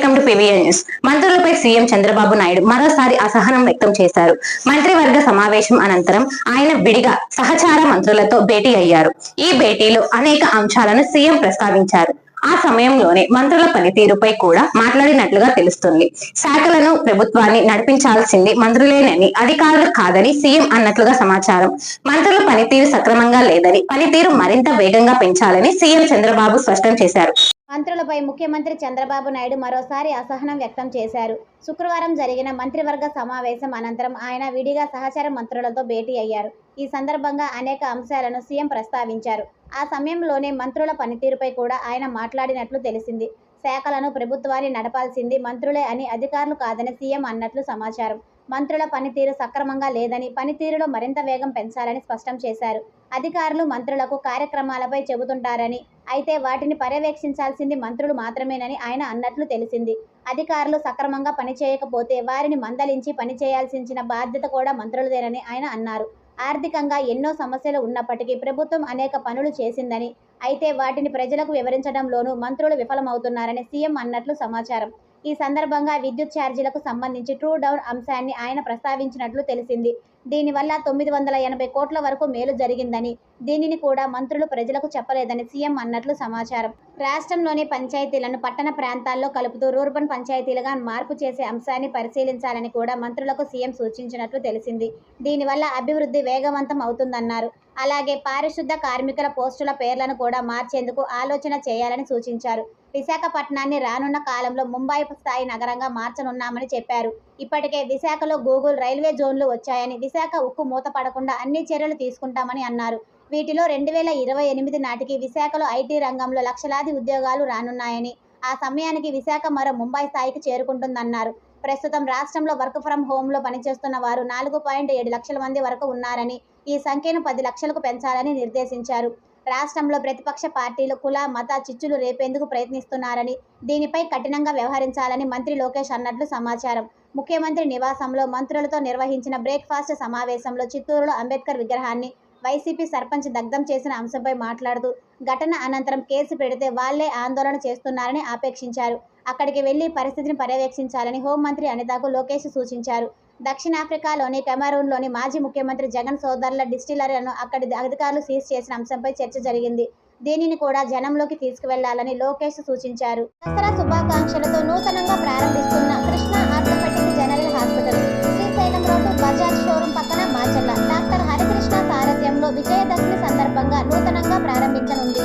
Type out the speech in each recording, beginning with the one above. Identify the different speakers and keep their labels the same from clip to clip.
Speaker 1: Welcome to PVN news మంత్రులపై CM Chandrababu Naidu మరోసారి అసహనం వ్యక్తం చేశారు. మంత్రివర్గ సమావేశం అనంతరం ఆయన విడిగా సహచార మంత్రులతో భేటీ అయ్యారు. ఈ భేటీలో అనేక అంశాలను సీఎం ప్రస్తావించారు. ఆ సమయంలోనే మంత్రుల పనితీరుపై కూడా మాట్లాడినట్లుగా తెలుస్తుంది. శాఖలను ప్రభుత్వాన్ని నడిపించాల్సింది మంత్రులేనని అధికారులు కాదని సీఎం అన్నట్లుగా సమాచారం. మంత్రుల పనితీరు సక్రమంగా లేదని పనితీరు మరింత వేగంగా పెంచాలని సీఎం చంద్రబాబు స్పష్టం చేశారు.
Speaker 2: మంత్రులపై ముఖ్యమంత్రి చంద్రబాబు నాయుడు మరోసారి అసహనం వ్యక్తం చేశారు. శుక్రవారం జరిగిన మంత్రివర్గ సమావేశం అనంతరం ఆయన విడిగా సహచర మంత్రులతో భేటీ అయ్యారు. ఈ సందర్భంగా అనేక అంశాలను సీఎం ప్రస్తావించారు. ఆ సమయంలోనే మంత్రుల పనితీరుపై కూడా ఆయన మాట్లాడినట్లు తెలిసింది. శాఖలను ప్రభుత్వాన్ని నడపాల్సింది మంత్రులే అని అధికారులు కాదని సీఎం అన్నట్లు సమాచారం. మంత్రుల పనితీరు సక్రమంగా లేదని పనితీరులో మరింత వేగం పెంచాలని స్పష్టం చేశారు. అధికారులు మంత్రులకు కార్యక్రమాలపై చెబుతుంటారని అయితే వాటిని పర్యవేక్షించాల్సింది మంత్రులు మాత్రమేనని ఆయన అన్నట్లు తెలిసింది. అధికారులు సక్రమంగా పనిచేయకపోతే వారిని మందలించి పనిచేయాల్సిన బాధ్యత కూడా మంత్రులదేనని ఆయన అన్నారు. ఆర్థికంగా ఎన్నో సమస్యలు ఉన్నప్పటికీ ప్రభుత్వం అనేక పనులు చేసిందని అయితే వాటిని ప్రజలకు వివరించడంలోనూ మంత్రులు విఫలమవుతున్నారని సీఎం అన్నట్లు సమాచారం. ఈ సందర్భంగా విద్యుత్ ఛార్జీలకు సంబంధించి ట్రూ డౌన్ అంశాన్ని ఆయన ప్రస్తావించినట్లు తెలిసింది. దీనివల్ల తొమ్మిది వందల ఎనభై కోట్ల వరకు మేలు జరిగిందని దీనిని కూడా మంత్రులు ప్రజలకు చెప్పలేదని సీఎం అన్నట్లు సమాచారం. రాష్ట్రంలోని పంచాయతీలను పట్టణ ప్రాంతాల్లో కలుపుతూ రూర్బన్ పంచాయతీలుగా మార్పు చేసే అంశాన్ని పరిశీలించాలని కూడా మంత్రులకు సీఎం సూచించినట్లు తెలిసింది. దీనివల్ల అభివృద్ధి వేగవంతం అవుతుందన్నారు. అలాగే పారిశుద్ధ కార్మికుల పోస్టుల పేర్లను కూడా మార్చేందుకు ఆలోచన చేయాలని సూచించారు. విశాఖపట్నాన్ని రానున్న కాలంలో ముంబై స్థాయి నగరంగా మార్చనున్నామని చెప్పారు. ఇప్పటికే విశాఖలో గూగుల్ రైల్వే జోన్లు వచ్చాయని విశాఖ ఉక్కు మూతపడకుండా అన్ని చర్యలు తీసుకుంటామని అన్నారు. వీటిలో రెండు వేల ఇరవై ఎనిమిది నాటికి విశాఖలో ఐటీ రంగంలో లక్షలాది ఉద్యోగాలు రానున్నాయని ఆ సమయానికి విశాఖ మరో ముంబై స్థాయికి చేరుకుంటుందన్నారు. ప్రస్తుతం రాష్ట్రంలో వర్క్ ఫ్రం హోంలో పనిచేస్తున్న వారు నాలుగు పాయింట్ ఏడు లక్షల మంది వరకు ఉన్నారని ఈ సంఖ్యను పది లక్షలకు పెంచాలని నిర్దేశించారు. రాష్ట్రంలో ప్రతిపక్ష పార్టీలు కుల మత చిచ్చులు రేపేందుకు ప్రయత్నిస్తున్నారని దీనిపై కఠినంగా వ్యవహరించాలని మంత్రి లోకేష్ అన్నట్లు సమాచారం. ముఖ్యమంత్రి నివాసంలో మంత్రులతో నిర్వహించిన బ్రేక్ఫాస్ట్ సమావేశంలో చిత్తూరులో అంబేద్కర్ విగ్రహాన్ని వైసీపీ సర్పంచ్ దగ్ధం చేసిన అంశంపై మాట్లాడుతూ ఘటన అనంతరం కేసు పెడితే వాళ్ళే ఆందోళన చేస్తున్నారని ఆపేక్షించారు. అక్కడికి వెళ్ళి పరిస్థితిని పర్యవేక్షించాలని హోంమంత్రి అనితకు లోకేష్ సూచించారు. దక్షిణాఫ్రికాలోని కెమరూన్లోని మాజీ ముఖ్యమంత్రి జగన్ సోదరుల డిస్టిలరీలను అక్కడి అధికారులు సీజ్ చేసిన అంశంపై చర్చ జరిగింది. దీనిని కూడా జనంలోకి తీసుకువెళ్ళాలని లోకేష్ సూచించారు. దసరా శుభాకాంక్షలతో నూతనంగా ప్రారంభిస్తున్న Krishna orthopaedic general hospital Srisailam road Bajaj showroom పక్కన మాచల్ల డాక్టర్ హరికృష్ణ సారథ్యంలో విజయదశమి సందర్భంగా నూతనంగా ప్రారంభించనుంది.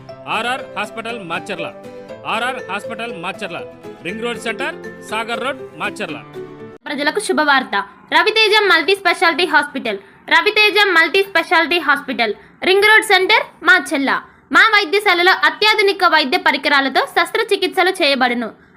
Speaker 3: RR hospital Macherla RR hospital Macherla ring road centre Sagar road Macherla
Speaker 4: ప్రజలకు శుభవార్త. Raviteja multi speciality hospital. Raviteja multi speciality hospital. Ring road centre మా చెల్ల మా వైద్యశాలలో అత్యాధునిక వైద్య పరికరాలతో శస్త్రచికిత్సలు చేయబడును.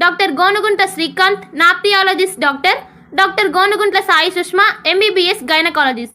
Speaker 4: doctor Gonugunta Srikanth nephrologist doctor doctor Gonuguntla Sai Sushma MBBS gynaecologist.